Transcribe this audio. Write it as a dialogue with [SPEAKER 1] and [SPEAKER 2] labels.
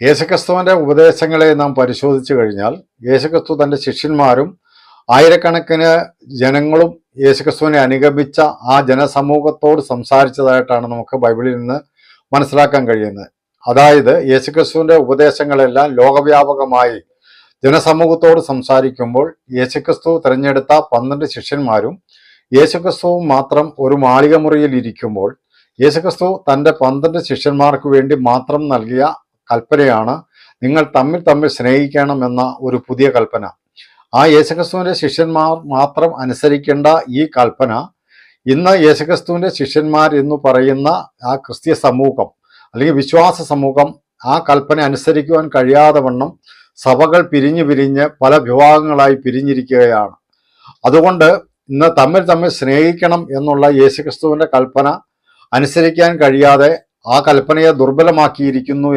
[SPEAKER 1] യേശുക്രിസ്തുവിന്റെ ഉപദേശങ്ങളെ നാം പരിശോധിച്ചു കഴിഞ്ഞാൽ യേശുക്രിസ്തു തന്റെ ശിഷ്യന്മാരും ആയിരക്കണക്കിന് ജനങ്ങളും യേശുക്രിസ്തുവിനെ അനുഗമിച്ച ആ ജനസമൂഹത്തോട് സംസാരിച്ചതായിട്ടാണ് നമുക്ക് ബൈബിളിൽ നിന്ന് മനസ്സിലാക്കാൻ കഴിയുന്നത്. അതായത് യേശുക്രിസ്തുവിന്റെ ഉപദേശങ്ങളെല്ലാം ലോകവ്യാപകമായി ജനസമൂഹത്തോട് സംസാരിക്കുമ്പോൾ യേശുക്രിസ്തു തിരഞ്ഞെടുത്ത പന്ത്രണ്ട് ശിഷ്യന്മാരും യേശുക്രിസ്തുവും മാത്രം ഒരു മാളിക മുറിയിൽ ഇരിക്കുമ്പോൾ യേശുക്രിസ്തു തന്റെ പന്ത്രണ്ട് ശിഷ്യന്മാർക്ക് വേണ്ടി മാത്രം നൽകിയ കൽപ്പനയാണ്. നിങ്ങൾ തമ്മിൽ തമ്മിൽ സ്നേഹിക്കണം എന്ന ഒരു പുതിയ കൽപ്പന. ആ യേശുക്രിസ്തുവിന്റെ ശിഷ്യന്മാർ മാത്രം അനുസരിക്കേണ്ട ഈ കൽപ്പന ഇന്ന് യേശുക്രിസ്തുവിന്റെ ശിഷ്യന്മാർ എന്ന് പറയുന്ന ആ ക്രിസ്തീയ സമൂഹം അല്ലെങ്കിൽ വിശ്വാസ സമൂഹം ആ കൽപ്പന അനുസരിക്കുവാൻ കഴിയാതെ വണ്ണം സഭകൾ പിരിഞ്ഞു പിരിഞ്ഞ് പല വിഭാഗങ്ങളായി പിരിഞ്ഞിരിക്കുകയാണ്. അതുകൊണ്ട് ഇന്ന് തമ്മിൽ തമ്മിൽ സ്നേഹിക്കണം എന്നുള്ള യേശുക്രിസ്തുവിന്റെ കൽപ്പന അനുസരിക്കാൻ കഴിയാതെ ആ കൽപ്പനയെ ദുർബലമാക്കിയിരിക്കുന്നു